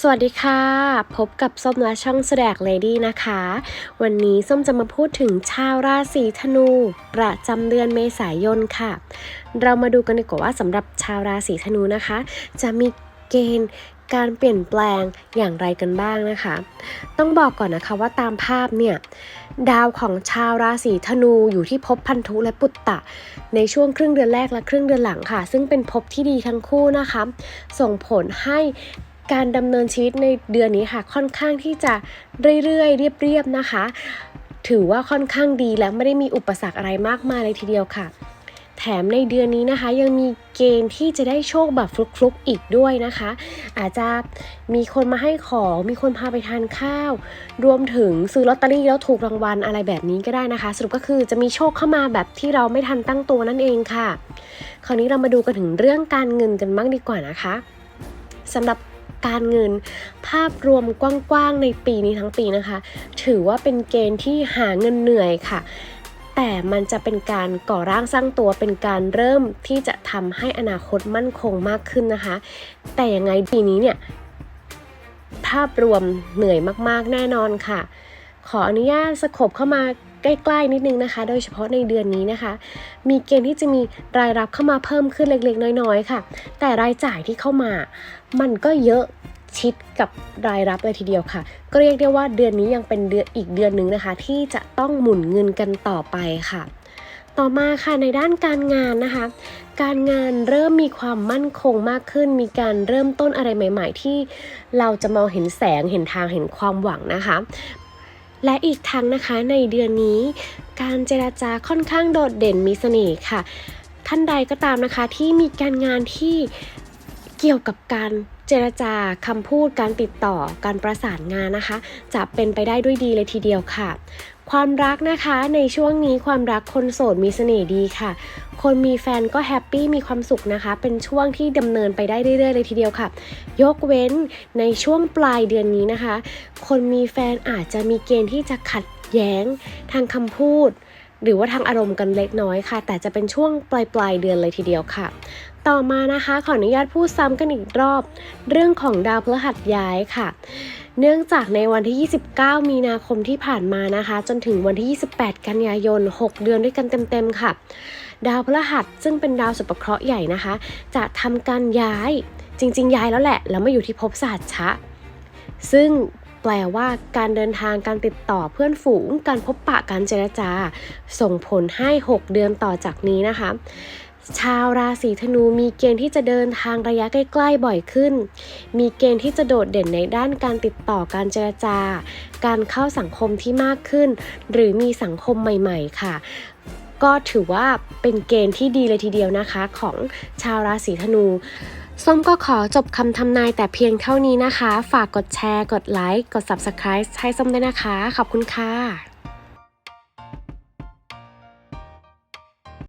สวัสดีค่ะ พบกับส้มและช่องแสดกเลดี้นะคะ วันนี้ส้มจะมาพูดถึงชาวราศีธนู ประจำเดือนเมษายนค่ะ เรามาดูกันดีกว่าว่าสำหรับชาวราศีธนูนะคะ จะมีเกณฑ์การเปลี่ยนแปลงอย่างไรกันบ้างนะคะ ต้องบอกก่อนนะคะว่าตามภาพเนี่ย ดาวของชาวราศีธนูอยู่ที่ภพพันธุและปุตตะ ในช่วงครึ่งเดือนแรกและครึ่งเดือนหลังค่ะ ซึ่งเป็นภพที่ดีทั้งคู่นะคะ ส่งผลให้ การดำเนินชีวิตในเดือนนี้ค่ะ ค่อนข้างที่จะเรื่อยๆ เรียบๆนะคะ ถือว่าค่อนข้างดีและไม่ได้มีอุปสรรคอะไรมากมายเลยทีเดียวค่ะ แถมในเดือนนี้นะคะ ยังมีเกณฑ์ที่จะได้โชคแบบฟลุกๆอีกด้วยนะคะ อาจจะมีคนมาให้ของ มีคนพาไปทานข้าว รวมถึงซื้อลอตเตอรี่แล้วถูกรางวัลอะไรแบบนี้ก็ได้นะคะ สรุปก็คือจะมีโชคเข้ามาแบบที่เราไม่ทันตั้งตัวนั่นเองค่ะ คราวนี้เรามาดูกันถึงเรื่องการเงินกันบ้างดีกว่านะคะสำหรับ การเงิน ภาพรวมกว้างๆในปีนี้ทั้งปีนะคะ ถือว่าเป็นเกณฑ์ที่หาเงินเหนื่อยค่ะแต่มันจะเป็นการก่อร่างสร้างตัวเป็นการเริ่มที่จะทำให้อนาคตมั่นคงมากขึ้นนะคะ แต่ยังไงปีนี้เนี่ย ภาพรวมเหนื่อยมากๆแน่นอนค่ะ ขออนุญาตสกบเข้ามา ใกล้ๆนิดนึงนะคะ โดยเฉพาะในเดือนนี้นะคะ มีเกณฑ์ที่จะมีรายรับเข้ามาเพิ่มขึ้นเล็กๆ น้อยๆ ค่ะ แต่รายจ่ายที่เข้ามา มันก็เยอะชิดกับรายรับเลยทีเดียวค่ะ ก็เรียกได้ว่าเดือนนี้ยังเป็นเดือนอีกเดือนหนึ่งนะคะ ที่จะต้องหมุนเงินกันต่อไปค่ะ ต่อมาค่ะในด้านการงานนะคะ การงานเริ่มมีความมั่นคงมากขึ้น มีการเริ่มต้นอะไรใหม่ ๆ ที่เราจะมองเห็นแสงเห็นทางเห็นความหวังนะคะ และอีกทั้งนะคะในเดือนนี้ การเจราจาค่อนข้างโดดเด่นมีเสน่ห์ค่ะ ท่านใดก็ตามนะคะที่มีการงานที่เกี่ยวกับการ เจรจาคำพูดการติดต่อการประสานงานนะคะ จะเป็นไปได้ด้วยดีเลยทีเดียวค่ะ ความรักนะคะในช่วงนี้ความรักคนโสดมีเสน่ห์ดีค่ะ คนมีแฟนก็แฮปปี้มีความสุขนะคะ เป็นช่วงที่ดำเนินไปได้เรื่อยๆเลยทีเดียวค่ะ ยกเว้นในช่วงปลายเดือนนี้นะคะ คนมีแฟนอาจจะมีเกณฑ์ที่จะขัดแย้งทางคำพูดหรือว่าทางอารมณ์กันเล็กน้อยค่ะ แต่จะเป็นช่วงปลายปลายๆเดือนเลยทีเดียวค่ะ ต่อมานะคะขออนุญาตพูดซ้ำกันอีกรอบ เรื่องของดาวพฤหัสย้ายค่ะ เนื่องจากในวันที่ 29 มีนาคมที่ผ่านมานะคะ จนถึงวันที่ 28 กันยายน 6 เดือนด้วยกันเต็มๆค่ะ ดาวพฤหัสซึ่งเป็นดาวสุภเคราะห์ใหญ่นะคะ จะทำการย้ายจริง ๆ ย้ายแล้วแหละ แล้วมาอยู่ที่ภพสหัสชะ ซึ่งแปลว่าการเดินทางการติดต่อเพื่อนฝูง การพบปะการเจรจา ส่งผลให้ 6 เดือนต่อจากนี้นะคะ ชาวราศีธนูมีเกณฑ์ที่จะเดินทางระยะใกล้ๆบ่อยขึ้น มีเกณฑ์ที่จะโดดเด่นในด้านการติดต่อการเจรจา การเข้าสังคมที่มากขึ้น หรือมีสังคมใหม่ ๆ ค่ะก็ถือว่าเป็นเกณฑ์ที่ดีเลยทีเดียวนะคะ ของชาวราศีธนู ส้มก็ขอจบคำทำนายแต่เพียงเท่านี้นะคะ ฝากกดแชร์ กดไลค์ กด Subscribe ให้ส้มด้วยนะคะ ขอบคุณค่ะ